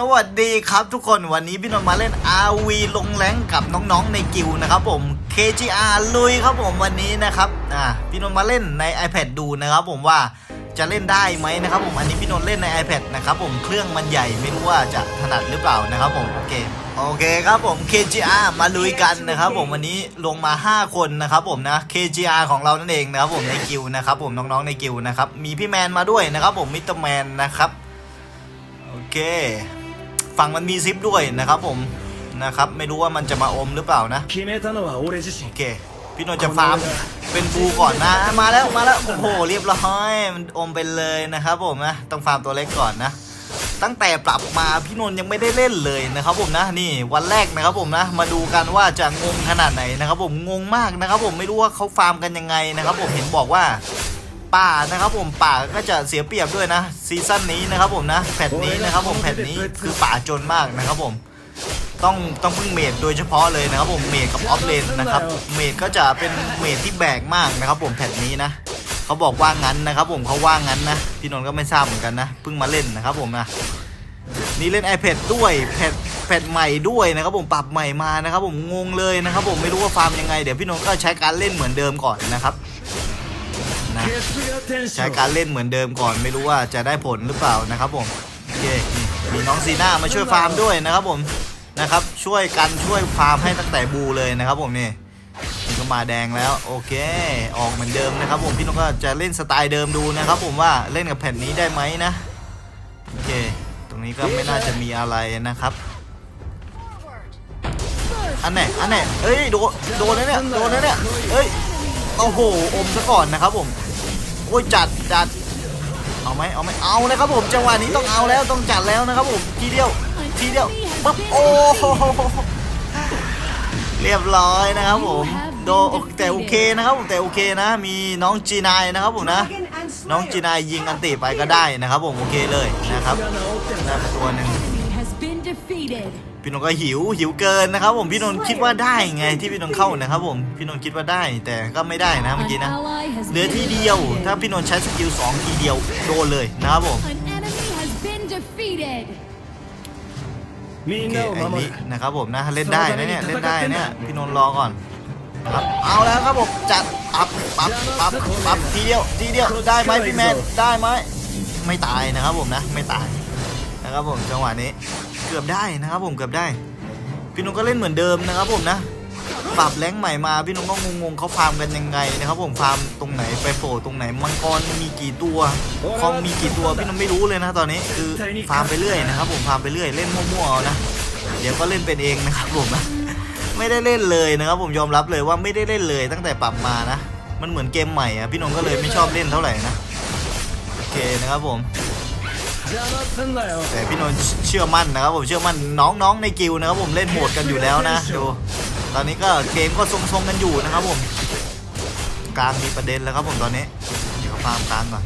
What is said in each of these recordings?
สวัสดีครับทุกคนวันนี้พี่นนท์มาเล่น RV ลงแรงกับน้องๆในกิวนะครับผม KGR ลุยครับผมวันนี้นะครับอ่าพี่นนท์มาเล่นใน iPad ดูนะครับผมว่าจะเล่นได้ไหมนะครับผมอันนี้พี่นนท์เล่นใน iPad นะครับผมเครื่องมันใหญ่ไม่รู้ว่าจะถนัดหรือเปล่านะครับผมโอเคโอเคครับผม KGR มาลุยกันนะครับผมวันนี้ลงมา 5 คนนะครับผมนะ KGR ของเรานั่นเองนะครับผมในกิวนะครับผมน้องๆในกิวนะครับมีพี่แมนมาด้วยนะครับผมมิสเตอร์แมนนะครับโอเค ฝั่งมันมีซิปด้วยนะครับผมนะครับไม่รู้ว่ามันจะมาอมหรือเปล่านะโอเคพี่นนท์จะฟาร์มเป็นฟูก่อนนะมาแล้วมาแล้วโอ้โหเรียบร้อยมันอมไปเลยนะครับผมนะต้องฟาร์มตัวเล็กก่อนนะตั้งแต่ปรับมาพี่นนท์ยังไม่ได้เล่นเลยนะครับผมนะนี่วันแรกนะครับผมนะ มาดูกันว่าจะงงขนาดไหนนะครับผมงงมากนะครับผมไม่รู้ว่าเขาฟาร์มกันยังไงนะครับผมเห็นบอกว่า ป่านะครับผมป่าก็จะเสียเปรียบด้วยนะซีซั่นนี้นะครับผมนะแพทนี้นะครับผมแพทนี้คือป่าจนมากนะครับผมต้องต้องพึ่งเมดโดยเฉพาะเลยนะครับผมเมดกับออฟเลนนะครับเมดก็จะเป็นเมดที่แบกมากนะครับผมแพทนี้นะเขาบอกว่างั้นนะครับผมเขาว่างั้นนะพี่นนท์ก็ไม่ทราบเหมือนกันนะเพิ่งมาเล่นนะครับผมนะนี่เล่น iPad ด้วยแพทแพทใหม่ด้วยนะครับผมปรับใหม่มานะครับผมงงเลยนะครับผมไม่รู้ว่าฟาร์มยังไงเดี๋ยวพี่นนท์ก็ใช้การเล่นเหมือนเดิมก่อนนะครับะ ใช้การเล่นเหมือนเดิมก่อนไม่รู้ว่าจะได้ผลหรือเปล่านะครับผมโอเคมีน้องซีน่ามาช่วยฟาร์มด้วยนะครับผมนะครับช่วยกันช่วยฟาร์มให้ตั้งแต่บูเลยนะครับผมนี่นี่ก็มาแดงแล้วโอเค ออกเหมือนเดิมนะครับผมพี่น้องก็จะเล่นสไตล์เดิมดูนะครับผมว่าเล่นกับแผ่นนี้ได้ไหมนะโอเค ตรงนี้ก็ไม่น่าจะมีอะไรนะครับอันไหนอันไหนเอ้ยโดนโดนแล้วเนี่ยโดนแล้วเนี่ยเอ้ยโอ้โหอมซะก่อนนะครับผม โอ้ยจัดจัดเอาไหมเอาไหมเอานะครับผมจังหวะนี้ต้องเอาแล้วต้องจัดแล้วนะครับผมทีเดียวทีเดียวปั๊บโอ้เรียบร้อยนะครับผมโดแต่โอเคนะครับผมแต่โอเคนะ มีน้องจีนายนะครับผมนะ น้องจีนายยิงอันติไปก็ได้นะครับผมโอเคเลยนะครับได้ตัวหนึ่ง พี่นนท์ก็หิวหิวเกินนะครับ ผมพี่นนท์คิดว่าได้ไงที่พี่นนท์เข้านะครับ ผมพี่นนท์คิดว่าได้แต่ก็ไม่ได้นะเมื่อกี้นะเหลือที่เดียว ถ้าพี่นนท์ใช้สกิลสองทีเดียวโดนเลยนะครับผมโอเคอันนี้นะครับผมนะเล่นได้นะเนี่ยเล่นได้เนี่ยพี่นนท์รอก่อนครับเอาแล้วครับผมจัดปั๊บปั๊บปั๊บปั๊บทีเดียวทีเดียวได้ไหมพี่แมนได้ไหมไม่ตายนะครับผมนะ ไม่ตายนะครับผมจังหวะนี้ เกือบได้นะครับผมเกือบได้ พี่นุ้งก็เล่นเหมือนเดิมนะครับผมนะ ปรับแรงใหม่มาพี่นุ้งก็งงๆเขาฟาร์มกันยังไงนะครับผมฟาร์มตรงไหนไปโผล่ตรงไหนมังกรมีกี่ตัวคองมีกี่ตัวพี่นุ้งไม่รู้เลยนะตอนนี้คือฟาร์มไปเรื่อยนะครับผมฟาร์มไปเรื่อยเล่นมั่วๆเอานะเดี๋ยวก็เล่นเป็นเองนะครับผมนะไม่ได้เล่นเลยนะครับผมยอมรับเลยว่าไม่ได้เล่นเลยตั้งแต่ปรับมานะ มันเหมือนเกมใหม่อะพี่นงก็เลยไม่ชอบเล่นเท่าไหร่นะโอเคนะครับผม แต่พี่นนท์เชื่อมั่นนะครับผมเชื่อมั่นน้องๆในกิลนะครับผมเล่นโหมดกันอยู่แล้วนะดูตอนนี้ก็เกมก็ทรงๆกันอยู่นะครับผมกลางมีประเด็นแล้วครับผมตอนนี้เดี๋ยวฟาร์มกลางก่อน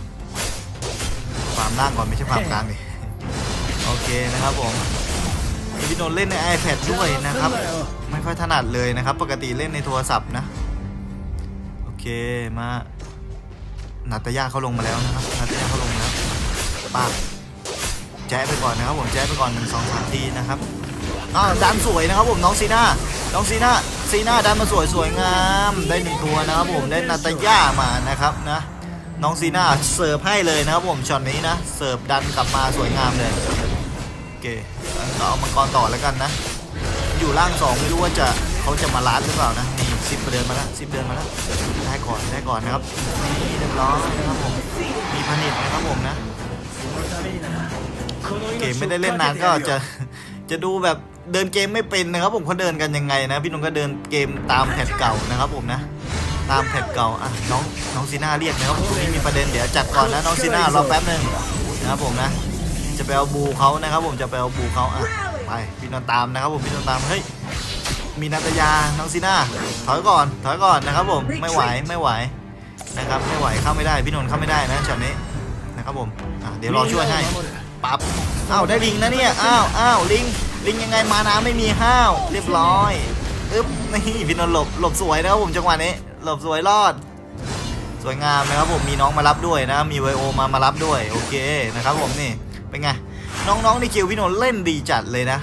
ฟาร์มล่างก่อนไม่ใช่ฟาร์มกลางดิโอเคนะครับผมพี่นนท์เล่นใน iPad ด้วยนะครับ ไม่ค่อยถนัดเลยนะครับ ปกติเล่นในโทรศัพท์นะโอเคมานาตยาเขาลงมาแล้วนะครับนาตยาเขาลงมาแล้วป้า แจ๊ไปก่อนนะครับผมแจ๊ไปก่อนหนึ่งสองสามทีนะครับดันสวยนะครับผมน้องซีน่าน้องซีน่าซีน่าดันมาสวยสวยงามได้หนึ่งตัวนะครับผมได้นาตาย่ามานะครับนะน้องซีน่าเสิร์ฟให้เลยนะครับผมช็อตนี้นะเสิร์ฟดันกลับมาสวยงามเลยโอเคก็เอามังกรต่อแล้วกันนะ อยู่ล่างสองไม่รู้ว่าจะเขาจะมาล้านหรือเปล่านะนี่สิบเดือนมาแล้วสิบเดือนมาแล้วได้ก่อนได้ก่อนนะครับนี่เรียบร้อยนะครับผมมีพันธุ์นะครับผมนะ เกมไม่ได้เล่นนานก็จะจะดูแบบเดินเกมไม่เป็นนะครับ ผมเขาเดินกันยังไงนะ พี่นุ่มก็เดินเกมตามแพทเก่านะครับ ผมนะ ตามแพทเก่าอะน้องน้องซีน่าเรียกนะครับผมนี่มีประเด็นเดี๋ยวจัดก่อนนะน้องซีน่ารอแป๊บนึงนะครับผมนะ จะไปเอาบูเขานะครับ ผมจะไปเอาบูเขาอะไปพี่นนตามนะครับ ผมพี่นนตามเฮ้ยมีนาตยาน้องซีน่าถอยก่อนถอยก่อนนะครับ ผมไม่ไหวไม่ไหวนะครับไม่ไหวเข้าไม่ได้พี่นนท์เข้าไม่ได้นะช็อตนี้นะครับผมเดี๋ยวรอช่วยให้ ปั๊บอ้าวได้ลิงนะเนี่ยอ้าวอ้าวลิงลิงยังไงมาน้ำไม่มีห้าวเรียบร้อยอึ๊บนี่พี่นนท์หลบหลบสวยนะครับผมจังหวะนี้หลบสวยรอด สวยงามนะครับผมมีน้องมารับด้วยนะ มีไวโอมามารับด้วยโอเคนะครับผมนี่เป็นไงน้องๆในคิวพี่นนท์เล่นดีจัดเลยนะ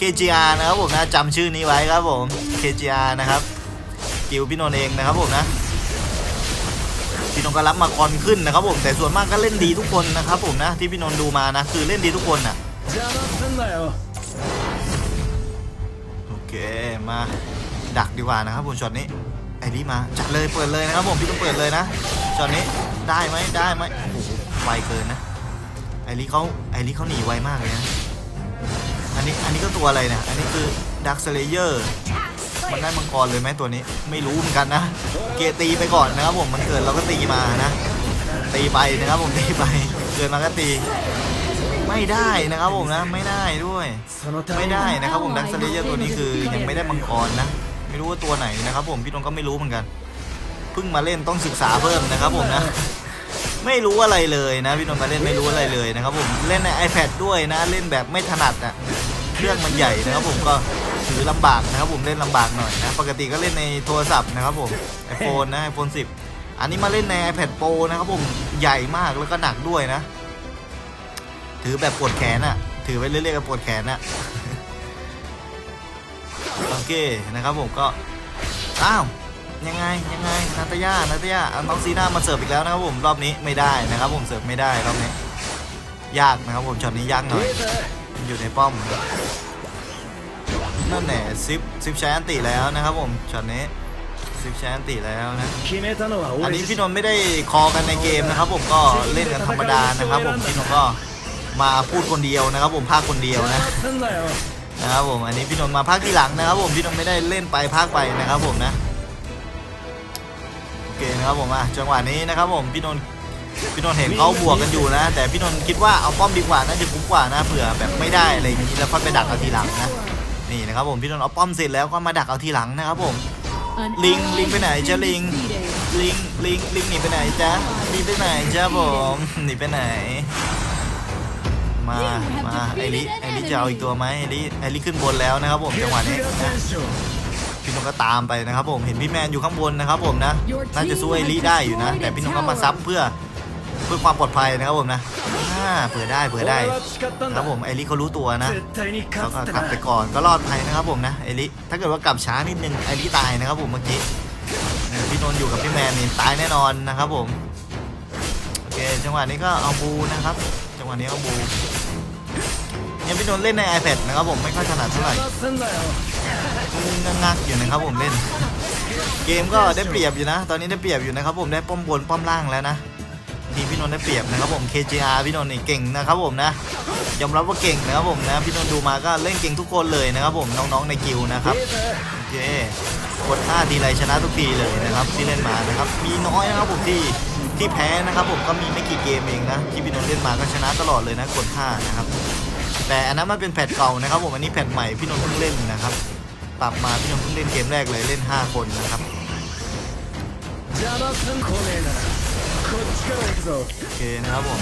KGR นะครับผมนะจำชื่อนี้ไว้ครับผม KGR นะครับกิวพี่นนท์เองนะครับผมนะ นนท์ก็รับมาคอนขึ้นนะครับผมแต่ส่วนมากก็เล่นดีทุกคนนะครับผมนะที่พี่นนท์ดูมานะคือเล่นดีทุกคนนะ่ะโอเคมาดักดีกว่านะครับผมช็อตนี้ไอรีมาจัดเลยเปิดเลยนะครับผมพี่ต้องเปิดเลยนะช็อตนี้ได้ไหมได้ไหมโอ้โหไวเกินนะไอรีเขาไอรีเขาหนีไวมากเลยนะอันนี้อันนี้ก็ตัวอะไรเนะี่ยอันนี้คือดักเซเลเยอร์ มันได้มังกรเลยไหมตัวนี้ ไม่รู้เหมือนกันนะ เกตีไปก่อนนะครับผมมันเกิดเราก็ตีมานะ ตีไปนะครับผมตีไปเกิดมาก็ตี ไม่ได้นะครับผมนะ ไม่ได้ด้วย ไม่ได้นะครับผมดักสเลเยอร์ตัวนี้คือยังไม่ได้มังกรนะ ไม่รู้ว่าตัวไหนนะครับผมพี่นนท์ก็ไม่รู้เหมือนกันเพิ่งมาเล่นต้องศึกษาเพิ่มนะครับผมนะไม่รู้อะไรเลยนะพี่นนท์มาเล่นไม่รู้อะไรเลยนะครับผมเล่นใน iPad ด้วยนะเล่นแบบไม่ถนัดอะเครื่องมันใหญ่นะครับผมก็ ถือลำบากนะครับผมเล่นลำบากหน่อยนะปกติก็เล่นในโทรศัพท์นะครับผมไอโฟนนะไอโฟนสิบอันนี้มาเล่นใน iPad Pro นะครับผมใหญ่มากแล้วก็หนักด้วยนะ ถือแบบปวดแขนอะถือไปเรื่อยๆก็ปวดแขนอะโอเคนะครับผมก็อ้าวยังไงยังไงนาตยานาตยาเอาน้องซีน่ามาเสิร์ฟอีกแล้วนะครับผมรอบนี้ไม่ได้นะครับ ผมเสิร์ฟไม่ได้รอบนี้ยากนะครับผมช็อตนี้ยากหน่อยอยู่ในป้อม นั่นแหละซิปซิปใช้อันติแล้วนะครับผมช็อตนี้ซิปใช้อันติแล้วนะอันนี้พี่นนท์ไม่ได้คอกันในเกมนะครับ ผมก็เล่นกันธรรมดานะครับ ผมพี่นนท์ก็มาพูดคนเดียวนะครับ ผมภาคคนเดียวนะนะครับผมอันนี้พี่นนท์มาภาคที่หลังนะครับ ผมพี่นนท์ไม่ได้เล่นไปภาคไปนะครับ ผมนะโอเคนะครับผมอะจังหวะนี้นะครับ ผมพี่นนท์พี่นนท์เห็นเขาบวกกันอยู่นะ แต่พี่นนท์คิดว่าเอาป้อมดีกว่าน่าจะคุ้มกว่านะเผื่อแบบไม่ได้อะไรนี้แล้วพัดไปดักเอาทีหลังนะ นี่นะครับผมพี่นนท์เอาป้อมเสร็จแล้วก็มาดักเอาทีหลังนะครับผม ลิงลิงไปไหนเจ้าลิงลิงลิงลิงหนีไปไหนจ๊ะหนีไปไหนจ๊ะผมหนีไปไหน มามาไอริไอริจะเอาอีกตัวไหมไอริไอริขึ้นบนแล้วนะครับผมจังหวะนี้นะพี่น้องก็ตามไปนะครับผมเห็นพี่แมนอยู่ข้างบนนะครับผมนะน่าจะสู้ไอริได้อยู่นะ แต่พี่น้องก็มาซับเพื่อ เพื่อความปลอดภัยนะครับผมนะอ่าเปิดได้เปิดได้ครับผมเอลิเขารู้ตัวนะเขาก็กลับไปก่อนก็รอดภัยนะครับผมนะเอลิถ้าเกิดว่ากลับช้านิดนึงเอลิตายนะครับผมเมื่อกี้พี่นนอยู่กับพี่แมนนี่ตายแน่นอนนะครับผมโอเคจังหวะนี้ก็เอาบูนะครับจังหวะนี้เอาบูยังพี่นนเล่นใน iPad นะครับผมไม่ค่อยถนัดเท่าไหร่งักๆอยู่นะครับผมเล่น เกมก็ได้เปรียบอยู่นะ ตอนนี้ได้เปรียบอยู่นะครับผมได้ป้อมบนป้อมล่างแล้วนะ ทีมพี่นนท์ได้เปรียบนะครับผม KJR พี่นนท์เนี่เก่งนะครับผมนะยอมรับว่าเก่งนะครับผมนะพี่นนท์ดูมาก็เล่นเก่งทุกคนเลยนะครับผมน้องๆในกิวนะครับโอเคกดฆ่าดีไรชนะทุกทีเลยนะครับที่เล่นมานะครับมีน้อยนะครับผมที่ที่แพ้นะครับผมก็มีไม่กี่เกมเองนะที่พี่นนท์เล่นมาก็ชนะตลอดเลยนะกดฆ่านะครับแต่อันนั้นมันเป็นแพทเก่านะครับผมอันนี้แพทใหม่พี่นนท์เพิ่งเล่นนะครับปรับมาพี่นนท์เพิ่งเล่นเกมแรกเลยเล่น 5 คนนะครับ โอเคนะครับผม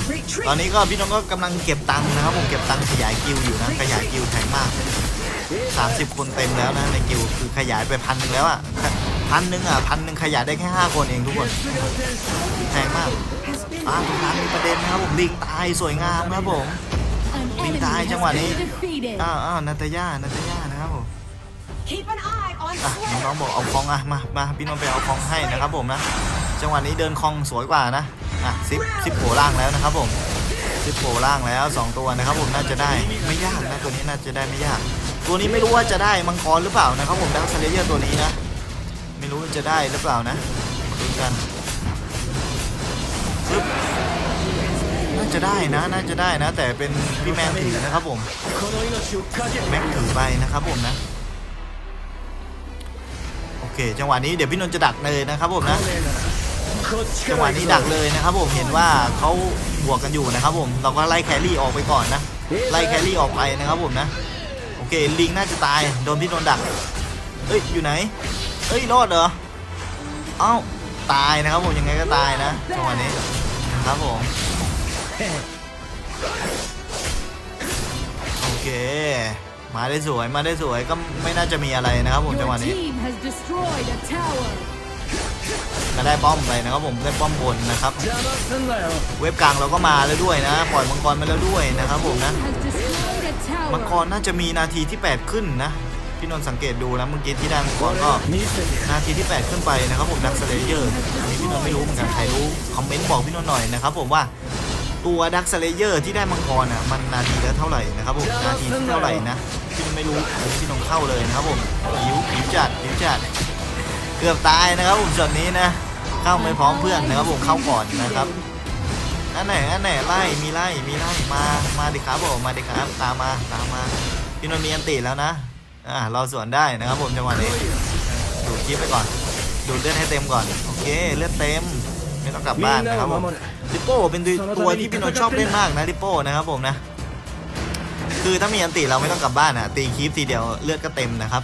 ตอนนี้ก็พี่น้องก็กำลังเก็บตังค์นะครับผมเก็บตังค์ขยายกิวอยู่นะขยายกิวแพงมาก 30 คนเต็มแล้วนะในกิวคือขยายไปพันหนึ่งแล้วอะพันหนึ่งอะพันหนึ่งขยายได้แค่ 5 คนเองทุกคนแพงมากอ่าตรงมีประเด็นนะครับผมลิงตายสวยงามครับผมลิงตายจังหวะนี้อ้าวอ้าวนาตาย่านาตาย่านะครับผมน้องบอกเอาคองอะมามาพี่น้องไปเอาคองให้นะครับผมนะ จังหวะนี้เดินคองสวยกว่านะอะสิบสิบโผล่ล่างแล้วนะครับผมสิบโผล่ล่างแล้ว 2 ตัวนะครับผมน่าจะได้ไม่ยากนะตัวนี้น่าจะได้ไม่ยาก ตัวนี้ไม่รู้ว่าจะได้มังกรหรือเปล่านะครับผมดาวซาเลเยอร์ตัวนี้นะ ไม่รู้จะได้หรือเปล่านะมาดูกันน่าจะได้นะน่าจะได้นะ แต่เป็นพี่แม็กถือนะครับผมแม็กถือไปนะครับผมนะโอเค จังหวะนี้เดี๋ยวพี่นนท์จะดักเลยนะครับผมนะ จังหวะนี้ดักเลยนะครับผมเห็นว่าเขาบวกกันอยู่นะครับผมเราก็ไล่แครี่ออกไปก่อนนะไล่แครี่ออกไปนะครับผมนะโอเคลิงน่าจะตายโดนพี่โดนดักเอ้ยอยู่ไหนเอ้ยรอดเหรอเอ้าตายนะครับผมยังไงก็ตายนะจังหวะนี้ครับผมโอเคมาได้สวยมาได้สวยก็ไม่น่าจะมีอะไรนะครับผมจังหวะนี้ ก็ได้ป้อมไปนะครับผมได้ป้อมบนนะครับ เว็บกลางเราก็มาแล้วด้วยนะปล่อยมังกรมาแล้วด้วยนะครับผมนะมังกรน่าจะมีนาทีที่ 8 ขึ้นนะพี่นนท์สังเกตดูนะเมื่อกี้ที่ดังมังกรก็นาทีที่ 8 ขึ้นไปนะครับผมดักสเลเยอร์อันนี้พี่นนท์ไม่รู้เหมือนกันใครรู้คอมเมนต์บอกพี่นนท์หน่อยนะครับผมว่าตัวดักสเลเยอร์ที่ได้มังกรอะมันนาทีแล้วเท่าไหร่นะครับผมนาทีเท่าไหร่นะพี่นนท์ไม่รู้พี่นนท์เข้าเลยนะครับผมผิวผิวจัดผิวจัด เกือบตายนะครับผมช็อตนี้นะ เข้าไม่พร้อมเพื่อนนะครับผมเข้าก่อนนะครับอันไหนอันไหนไล่มีไล่มีไล่มามาดิครับผมมาดิครับตามมาตามมาพี่นนท์มีอันติแล้วนะอ่าเราสวนได้นะครับผมจังหวะนี้ดูคลิปไปก่อน ดูเลือดให้เต็มก่อนโอเคเลือดเต็มไม่ต้องกลับบ้านนะครับผมลิโป้เป็นตัวที่พี่นนท์ชอบเล่นมากนะลิโป้นะครับผมนะคือถ้ามีอันติเราไม่ต้องกลับบ้านอะตีคลิปทีเดียวเลือดก็เต็มนะครับ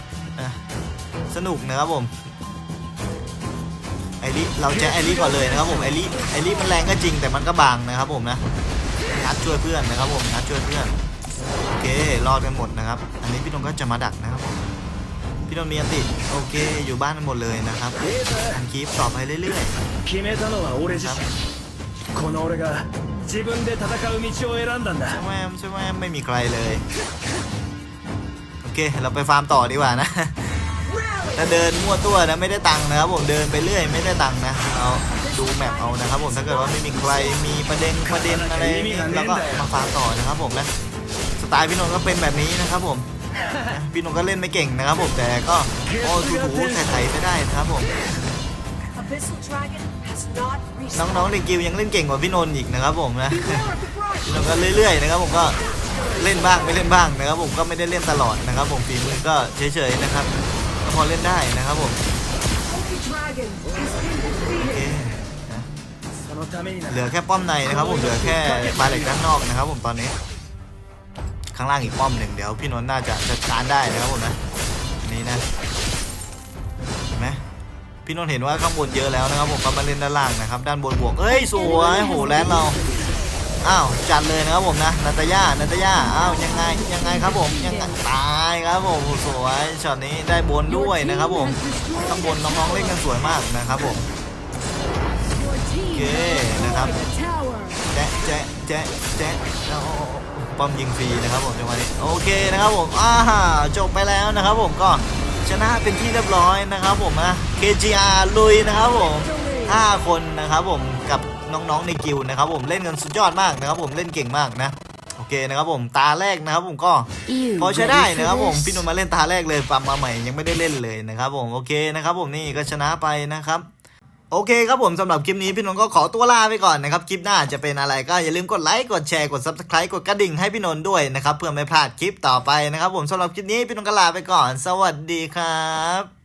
สนุกนะครับผม อริเราแจ้ไอริก่อนเลยนะครับผมไอริไอริมันแรงก็จริงแต่มันก็บางนะครับผมนะนัดช่วยเพื่อนนะครับผมนัดช่วยเพื่อนโอเครอดกันหมดนะครับ อันนี้พี่นนท์ก็จะมาดักนะครับผมพี่นนท์มีอันติโอเค อยู่บ้านกันหมดเลยนะครับ いいぜ อันคลิปต่อไปเรื่อย 決めたのは俺自身この俺が自分で戦う道を選んだんๆ だ ใช่ไหมใช่ไหมไม่มีใครเลยโอเค เราไปฟาร์มต่อดีกว่านะ ถ้าเดินมั่วตัวนะไม่ได้ตังค์นะครับผมเดินไปเรื่อยไม่ได้ตังค์นะเอาดูแมปเอานะครับผมถ้าเกิดว่าไม่มีใครมีประเด็นประเด็นอะไรนี่เราก็มาฟาร์มต่อนะครับผมนะสไตล์พี่นนท์ก็เป็นแบบนี้นะครับผมพี่นนท์ก็เล่นไม่เก่งนะครับผมแต่ก็โอ้ถูถูๆไถๆไปได้นะครับผมน้องๆในกิลยังเล่นเก่งกว่าพี่นนท์อีกนะครับผมนะ Beware of the brush. พี่นนท์ก็เรื่อยๆนะครับผมก็เล่นบ้างไม่เล่นบ้างนะครับผมก็ไม่ได้เล่นตลอดนะครับผมฝีมือก็เฉยๆนะครับ พอเล่นได้นะครับผมเหลือแค่ป้อมในนะครับผมเหลือแค่ปลาเหล็กด้านนอกนะครับผมตอนนี้ข้างล่างอีกป้อมหนึ่งเดี๋ยวพี่นนท์น่าจะจัดการได้นะครับผมนะนี่นะเห็นไหมพี่นนท์เห็นว่าข้างบนเยอะแล้วนะครับผมก็มาเล่นด้านล่างนะครับ ด้านบนบวกเอ้ยสวยโหแลนเรา อ้าวจัดเลยนะครับผมนะนาตาย่านาตาย่าอ้าวยังไงยังไงครับผมยังไงตายครับผมสวยช็อตนี้ได้บนด้วยนะครับผมข้างบนน้องๆเล่นกันสวยมากนะครับผม Your team Okay, has นะครับแจ๊ะแจ๊ะแจ๊ะแจ๊ะป้อมยิงฟรีนะครับผมจังหวะนี้โอเคนะครับผมอ่าจบไปแล้วนะครับผมก็ชนะเป็นที่เรียบร้อยนะครับผมนะ KGR ลุยนะครับผม 5 คนนะครับผม น้องๆในกิลด์นะครับผมเล่นกันสุดยอดมากนะครับผมเล่นเก่งมากนะโอเคนะครับผมตาแรกนะครับผมก็พอใช้ได้นะครับผมพี่นนท์มาเล่นตาแรกเลยปั๊มมาใหม่ยังไม่ได้เล่นเลยนะครับผมโอเคนะครับผมนี่ก็ชนะไปนะครับโอเคครับผมสำหรับคลิปนี้พี่นนท์ก็ขอตัวลาไปก่อนนะครับ คลิปหน้าจะเป็นอะไรก็อย่าลืมกดไลค์กดแชร์กด subscribe กดกระดิ่งให้พี่นนท์ด้วยนะครับ เพื่อไม่พลาดคลิปต่อไปนะครับผมสำหรับคลิปนี้พี่นนท์ก็ลาไปก่อน สวัสดีครับ